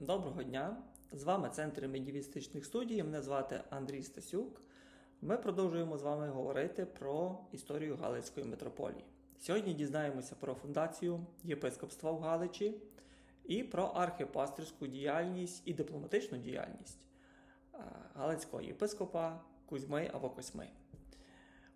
Доброго дня! З вами Центр медіалістичних студій. Мене звати Андрій Стасюк. Ми продовжуємо з вами говорити про історію Галицької митрополії. Сьогодні дізнаємося про фундацію єпископства в Галичі і про архіпастерську діяльність і дипломатичну діяльність е, Галицького єпископа Кузьми або Косьми.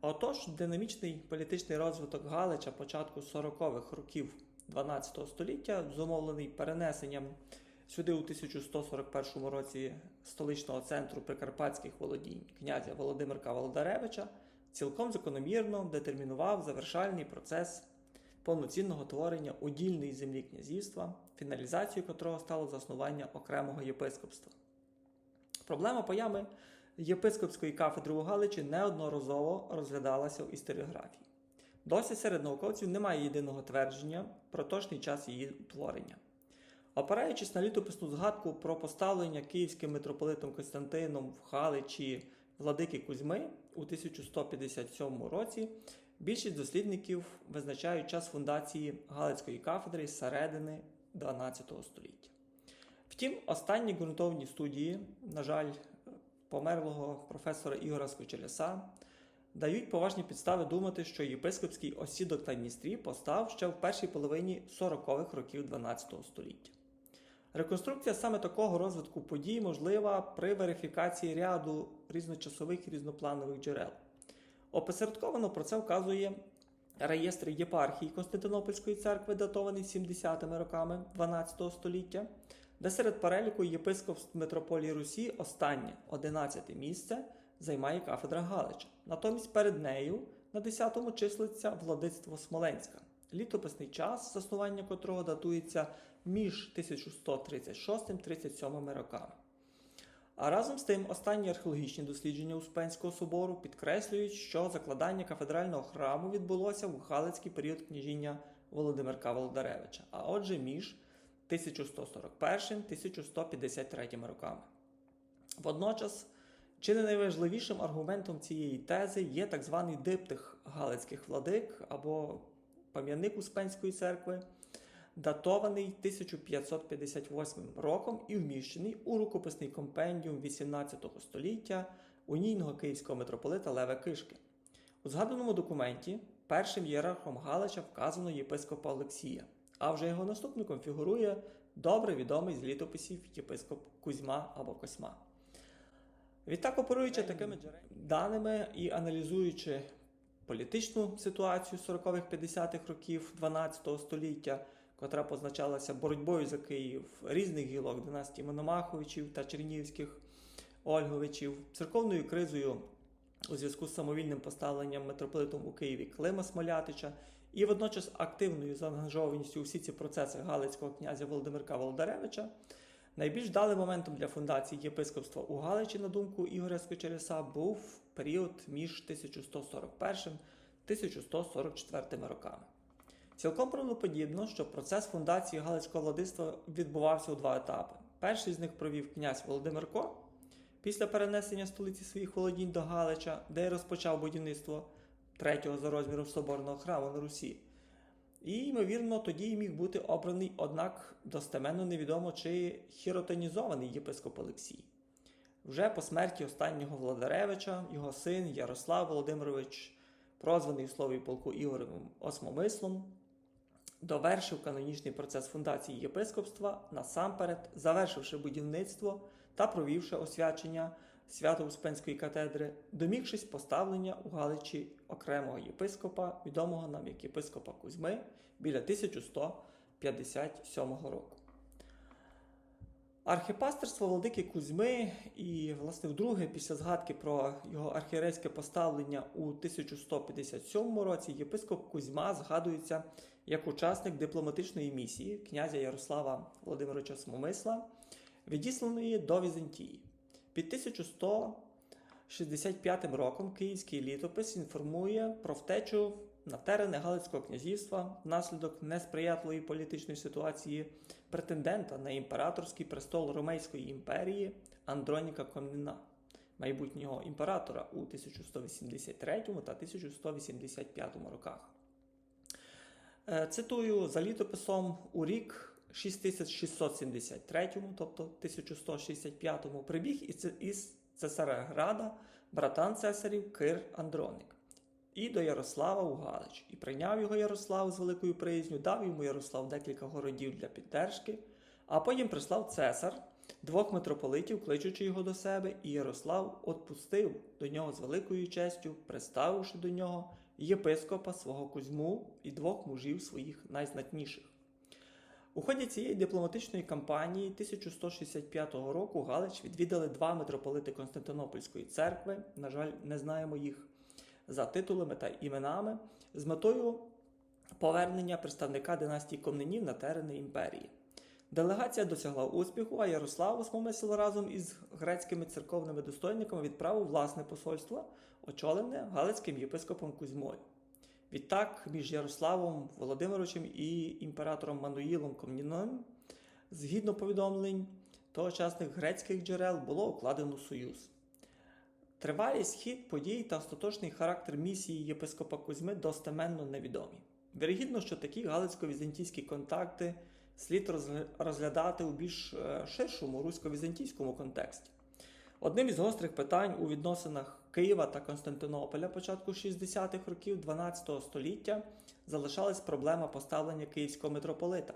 Отож, динамічний політичний розвиток Галича початку 40-х років 12 століття, зумовлений перенесенням сюди у 1141 році столичного центру прикарпатських володінь князя Володимирка Володаревича, цілком закономірно детермінував завершальний процес повноцінного творення удільної землі князівства, фіналізацією котрого стало заснування окремого єпископства. Проблема появи єпископської кафедри у Галичі неодноразово розглядалася в історіографії. Досі серед науковців немає єдиного твердження про точний час її утворення. Опираючись на літописну згадку про поставлення київським митрополитом Костянтином в Галичі владики Кузьми у 1157 році, більшість дослідників визначають час фундації Галицької кафедри з середини 12 століття. Втім, останні ґрунтовні студії, на жаль, померлого професора Ігора Скочеляса, дають поважні підстави думати, що єпископський осідок на Дністрі постав ще в першій половині 40-х років 12 століття. Реконструкція саме такого розвитку подій можлива при верифікації ряду різночасових і різнопланових джерел. Опосередковано про це вказує реєстр єпархії Константинопольської церкви, датований 70-ми роками 12 століття, де серед переліку єпископств митрополії Русі останнє 11 місце займає кафедра Галича. Натомість перед нею на 10-му числиться владицтво Смоленська, літописний час, заснування котрого датується між 1136-37 роками. А разом з тим останні археологічні дослідження Успенського собору підкреслюють, що закладання кафедрального храму відбулося в Галицький період княжіння Володимирка Володаревича, а отже між 1141-1153 роками. Водночас, чи не найважливішим аргументом цієї тези є так званий диптих Галицьких владик або пам'ятник Успенської церкви, датований 1558 роком і вміщений у рукописний компендіум 18 століття унійного київського митрополита Леве Кишки. У згаданому документі першим єрархом Галича вказано єпископа Олексія, а вже його наступником фігурує добре відомий з літописів єпископ Кузьма або Косьма. Відтак, оперуючи такими даними і аналізуючи політичну ситуацію 40-х-50-х років 12 століття, котра позначалася боротьбою за Київ різних гілок династії Мономаховичів та Чернігівських Ольговичів, церковною кризою у зв'язку з самовільним поставленням митрополитом у Києві Клима Смолятича і водночас активною заангажованістю у всі ці процеси Галицького князя Володимирка Володаревича, найбільш вдалим моментом для фундації єпископства у Галичі, на думку Ігоря Скочеряса, був період між 1141-1144 роками. Цілком правдоподібно, що процес фундації Галицького владицтва відбувався у два етапи. Перший з них провів князь Володимирко після перенесення столиці своїх володінь до Галича, де й розпочав будівництво третього за розміром соборного храму на Русі. І, ймовірно, тоді й міг бути обраний, однак достеменно невідомо чи хіротонізований єпископ Олексій. Вже по смерті останнього Владаревича його син Ярослав Володимирович, прозваний в слові полку Ігорем Осмомислом, довершив канонічний процес фундації єпископства, насамперед завершивши будівництво та провівши освячення Свято-Успенської катедри, домігшись поставлення у Галичі окремого єпископа, відомого нам як єпископа Кузьми, біля 1157 року. Архіпастерство владики Кузьми і, власне, вдруге, після згадки про його архієрейське поставлення у 1157 році, єпископ Кузьма згадується як учасник дипломатичної місії князя Ярослава Володимировича Смомисла, відісланої до Візантії. Під 1165 роком Київський літопис інформує про втечу на терени Галицького князівства внаслідок несприятливої політичної ситуації претендента на імператорський престол Ромейської імперії Андроніка Комніна, майбутнього імператора у 1183 та 1185 роках. Е, Цитую за літописом у рік 6673, тобто 1165, прибіг із Цесареграда братан цесарів Кир Андроник і до Ярослава у Галич. І прийняв його Ярослав з великою приязню, дав йому Ярослав декілька городів для піддержки, а потім прислав цесар двох митрополитів, кличучи його до себе, і Ярослав отпустив до нього з великою честю, приставивши до нього єпископа свого Кузьму і двох мужів своїх найзнатніших. У ході цієї дипломатичної кампанії 1165 року Галич відвідали два митрополити Константинопольської церкви, на жаль, не знаємо їх за титулами та іменами, з метою повернення представника династії Комненів на терени імперії. Делегація досягла успіху, а Ярослав Осмомисл разом із грецькими церковними достойниками відправив власне посольство, очолене Галицьким єпископом Кузьмою. Відтак, між Ярославом Володимировичем і імператором Мануїлом Комніном, згідно повідомлень тогочасних грецьких джерел, було укладено союз. Тривалість хід подій та остаточний характер місії єпископа Кузьми достеменно невідомі. Вірогідно, що такі галицько-візантійські контакти слід розгля- розглядати у більш е, ширшому русько-візантійському контексті. Одним із гострих питань у відносинах Києва та Константинополя початку 60-х років 12 століття залишалась проблема поставлення київського митрополита.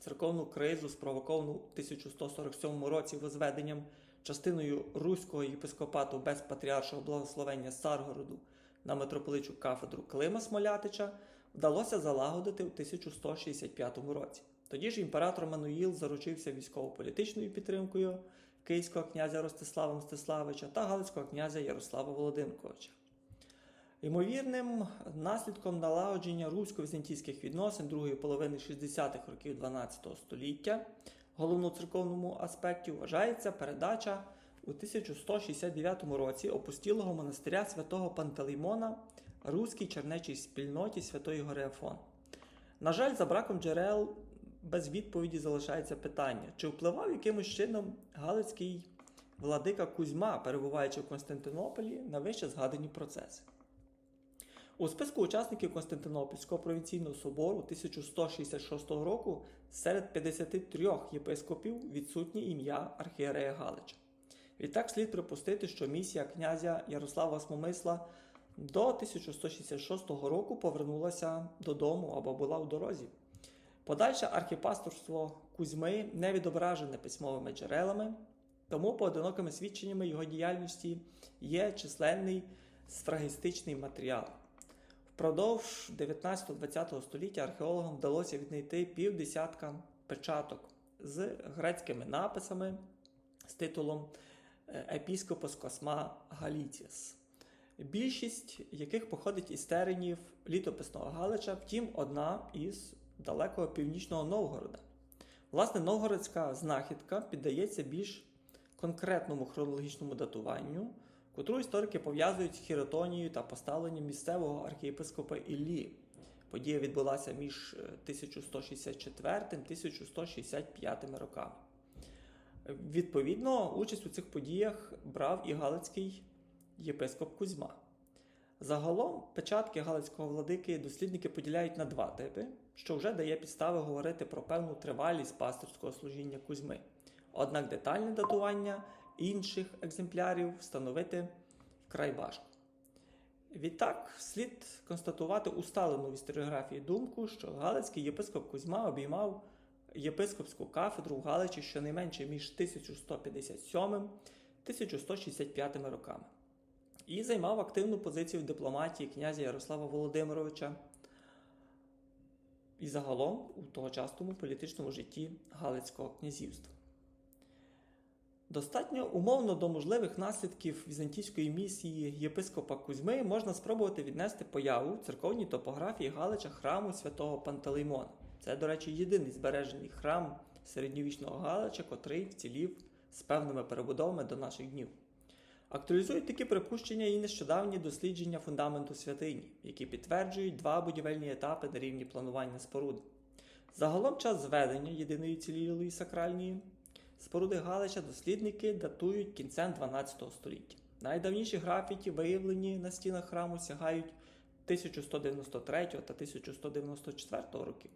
Церковну кризу, спровоковану у 1147 році возведенням частиною руського єпископату без патріаршого благословення Саргороду на митрополичу кафедру Клима Смолятича, вдалося залагодити у 1165 році. Тоді ж імператор Мануїл заручився військово-політичною підтримкою київського князя Ростислава Мстиславича та галицького князя Ярослава Володимировича. Ймовірним наслідком налагодження русько-візантійських відносин другої половини 60-х років 12 століття головну церковному аспекті вважається передача у 1169 році опустілого монастиря святого Пантелеймона руській чернечій спільноті Святої Гори Афон. На жаль, за браком джерел без відповіді залишається питання, чи впливав якимось чином Галицький владика Кузьма, перебуваючи в Константинополі, на вище згадані процеси. У списку учасників Константинопольського провінційного собору 1166 року серед 53 єпископів відсутнє ім'я архієрея Галича. Відтак слід припустити, що місія князя Ярослава Смомисла до 1166 року повернулася додому або була у дорозі. Подальше архіпасторство Кузьми не відображене письмовими джерелами, тому поодинокими свідченнями його діяльності є численний сфрагістичний матеріал. Впродовж 19-20 століття археологам вдалося віднайти півдесятка печаток з грецькими написами з титулом Епіскопос Косма Галітіс, більшість яких походить із теренів літописного Галича, втім, одна із далекого північного Новгорода. Власне, новгородська знахідка піддається більш конкретному хронологічному датуванню, котру історики пов'язують з хіротонією та поставленням місцевого архієпископа Іллі. Подія відбулася між 1164-1165 роками. Відповідно, участь у цих подіях брав і Галицький єпископ Кузьма. Загалом печатки Галицького владики дослідники поділяють на два типи, що вже дає підстави говорити про певну тривалість пасторського служіння Кузьми. Однак детальне датування інших екземплярів встановити вкрай важко. Відтак, слід констатувати усталену в історіографії думку, що Галицький єпископ Кузьма обіймав єпископську кафедру в Галичі щонайменше між 1157-1165 роками і займав активну позицію в дипломатії князя Ярослава Володимировича і загалом у тогочасному політичному житті Галицького князівства. Достатньо умовно до можливих наслідків візантійської місії єпископа Кузьми можна спробувати віднести появу в церковній топографії Галича храму святого Пантелеймона. Це, до речі, єдиний збережений храм середньовічного Галича, котрий вцілів з певними перебудовами до наших днів. Актуалізують такі припущення і нещодавні дослідження фундаменту святині, які підтверджують два будівельні етапи на рівні планування споруди. Загалом час зведення єдиної цілілої сакральної споруди Галича дослідники датують кінцем 12 століття. Найдавніші графіті, виявлені на стінах храму, сягають 1193 та 1194 років.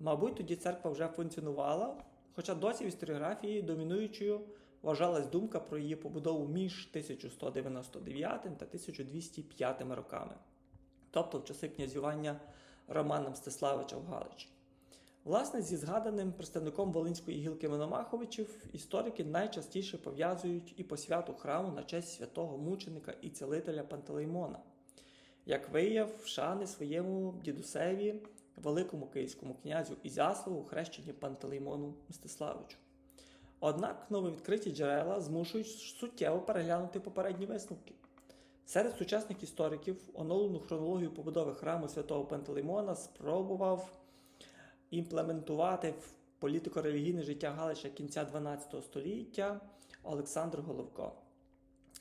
Мабуть, тоді церква вже функціонувала, хоча досі в історіографії домінуючою вважалась думка про її побудову між 1199 та 1205 роками, тобто в часи князювання Романа Мстиславича в Галичі. Власне, зі згаданим представником Волинської гілки Мономаховичів історики найчастіше пов'язують і посвяту храму на честь святого мученика і цілителя Пантелеймона, як вияв шани своєму дідусеві, великому київському князю Ізяславу, хрещенні Пантелеймону Мстиславичу. Однак нововідкриті джерела змушують суттєво переглянути попередні висновки. Серед сучасних істориків оновлену хронологію побудови храму святого Пантелеймона спробував імплементувати в політико-релігійне життя Галича кінця 12 століття Олександр Головко.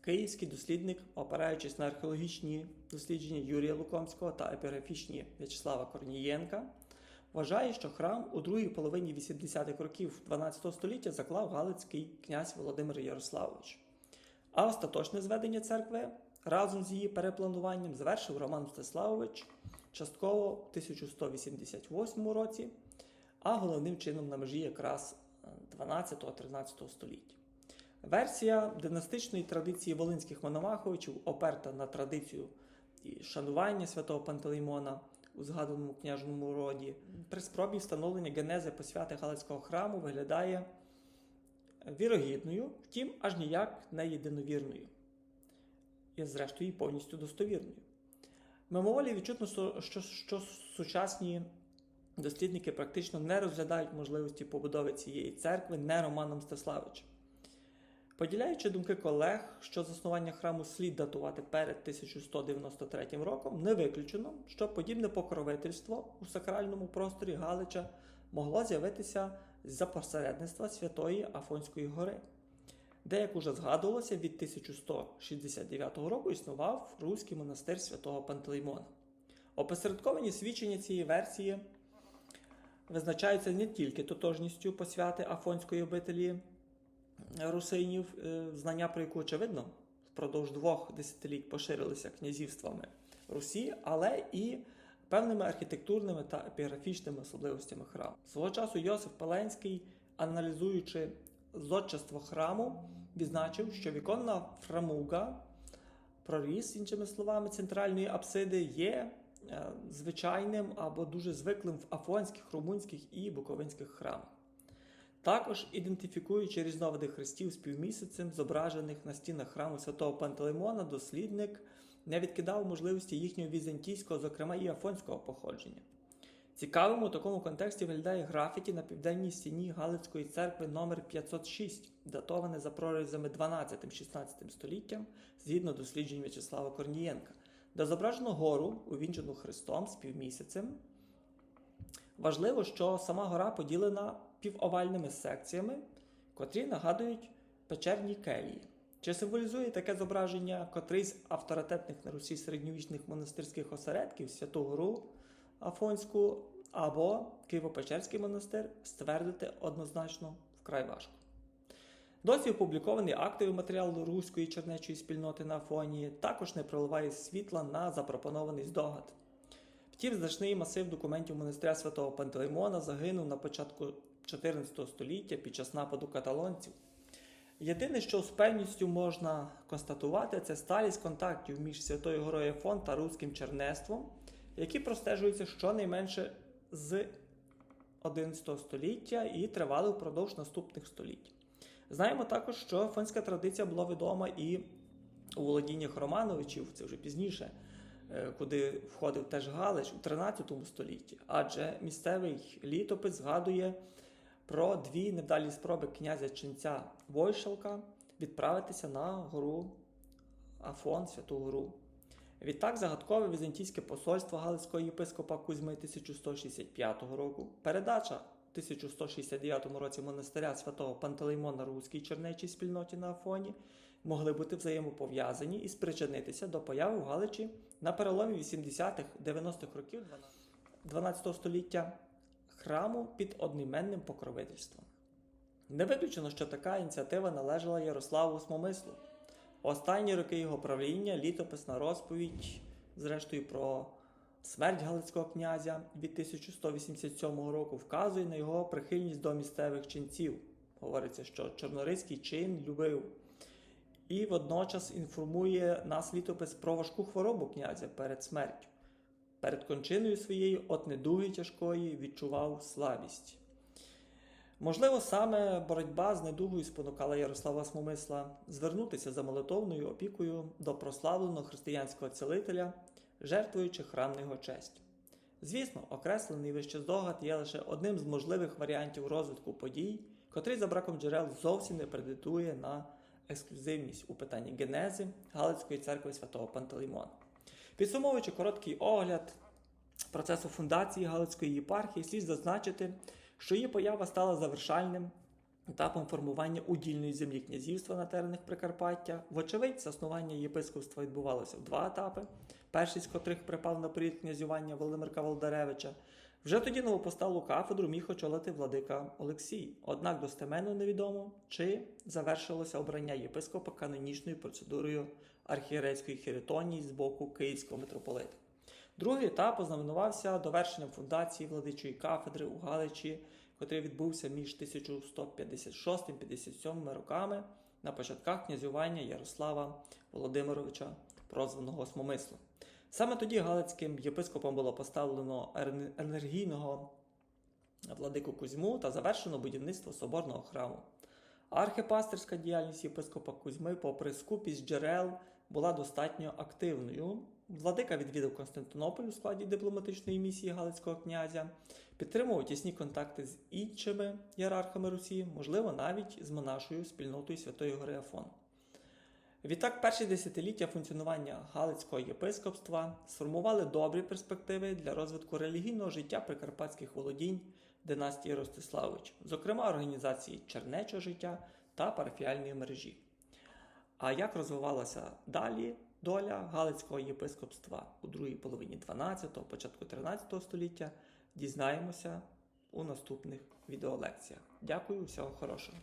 Київський дослідник, опираючись на археологічні дослідження Юрія Лукомського та епіграфічні В'ячеслава Корнієнка, вважає, що храм у другій половині 80-х років 12 століття заклав Галицький князь Володимир Ярославович. А остаточне зведення церкви разом з її переплануванням завершив Роман Мстиславович частково в 1188 році, а головним чином на межі якраз 12-13 століття. Версія династичної традиції волинських мономаховичів, оперта на традицію і шанування святого Пантелеймона у згаданому княжному роді, при спробі встановлення генези посвяти Галицького храму виглядає вірогідною, втім, аж ніяк не єдиновірною. І, зрештою, повністю достовірною. Мимоволі відчутно, що, що, сучасні дослідники практично не розглядають можливості побудови цієї церкви не Романом Мстиславичем. Поділяючи думки колег, що заснування храму слід датувати перед 1193 роком, не виключено, що подібне покровительство у сакральному просторі Галича могло з'явитися з-за посередництва Святої Афонської гори, де, як уже згадувалося, від 1169 року існував Руський монастир святого Пантелеймона. Опосередковані свідчення цієї версії визначаються не тільки тотожністю посвяти Афонської обителі русинів, е, знання про яку, очевидно, впродовж двох десятиліть поширилися князівствами Русі, але і певними архітектурними та епіграфічними особливостями храму. Свого часу Йосиф Паленський, аналізуючи зодчество храму, відзначив, що віконна фрамуга, проріз, іншими словами, центральної апсиди є е, звичайним або дуже звиклим в афонських, румунських і буковинських храмах. Також ідентифікуючи різновиди хрестів з півмісяцем, зображених на стінах храму святого Пантелеймона, дослідник не відкидав можливості їхнього візантійського, зокрема і афонського походження. Цікавим у такому контексті виглядає графіті на південній стіні Галицької церкви номер 506 датоване за прорізами 12-16 століттям, згідно досліджень В'ячеслава Корнієнка, де зображено гору, увінчену Христом з півмісяцем. Важливо, що сама гора поділена півовальними секціями, котрі нагадують печерні келії. Чи символізує таке зображення котрий з авторитетних на Русі середньовічних монастирських осередків Святу Гору Афонську або Києво-Печерський монастир ствердити однозначно вкрай важко. Досі опублікований актовий матеріал руської чернечої спільноти на Афонії також не проливає світла на запропонований здогад. Втім, значний масив документів монастиря святого Пантелеймона загинув на початку 14 століття під час нападу каталонців. Єдине, що з певністю можна констатувати, це сталість контактів між Святою Горою Афон та Руським чернеством, які простежуються щонайменше з 11 століття і тривали впродовж наступних століть. Знаємо також, що афонська традиція була відома і у володіннях Романовичів, це вже пізніше, е, куди входив теж Галич у 13 столітті, адже місцевий літопис згадує про дві невдалі спроби князя ченця Войшалка відправитися на гору Афон, Святу Гору. Відтак, загадкове візантійське посольство Галицького єпископа Кузьми 1165 року, передача в 1169 році монастиря святого Пантелеймона Руській чернечій спільноті на Афоні могли бути взаємопов'язані і спричинитися до появи в Галичі на переломі 80-х-90-х років 12 століття храму під одноіменним покровительством. Не виключено, що така ініціатива належала Ярославу Смомислу. Останні роки його правління літописна розповідь, зрештою, про смерть Галицького князя від 1187 року вказує на його прихильність до місцевих ченців. Говориться, що чорноризький чин любив. І водночас інформує нас літопис про важку хворобу князя перед смертю. Перед кончиною своєю от недуги тяжкої відчував слабість. Можливо, саме боротьба з недугою спонукала Ярослава Смомисла звернутися за молитовною опікою до прославленого християнського цілителя, жертвуючи храм його честь. Звісно, окреслений вище здогад є лише одним з можливих варіантів розвитку подій, котрий за браком джерел зовсім не претендує на ексклюзивність у питанні генези Галицької церкви святого Пантелеймона. Підсумовуючи короткий огляд процесу фундації Галицької єпархії, слід зазначити, що її поява стала завершальним етапом формування удільної землі князівства на теренах Прикарпаття. Вочевидь, заснування єпископства відбувалося в два етапи, перший з котрих припав на період князювання Володимирка Володаревича. Вже тоді новопосталу кафедру міг очолити владика Олексій. Однак достеменно невідомо, чи завершилося обрання єпископа канонічною процедурою архієрейської хіритонії з боку Київського митрополита. Другий етап ознаменувався довершенням фундації владичої кафедри у Галичі, котрий відбувся між 1156-57 роками на початках князювання Ярослава Володимировича, прозваного Осмомислом. Саме тоді Галицьким єпископом було поставлено енергійного владику Кузьму та завершено будівництво соборного храму. Архипастерська діяльність єпископа Кузьми, попри скупість джерел, була достатньо активною. Владика відвідав Константинополь у складі дипломатичної місії Галицького князя, підтримував тісні контакти з іншими ієрархами Русі, можливо, навіть з монашою спільнотою Святої Гори Афон. Відтак, перші десятиліття функціонування Галицького єпископства сформували добрі перспективи для розвитку релігійного життя прикарпатських володінь династії Ростиславич, зокрема організації чернечого життя та парафіальної мережі. А як розвивалася далі доля Галицького єпископства у другій половині 12-го, початку 13 століття, дізнаємося у наступних відеолекціях. Дякую, всього хорошого!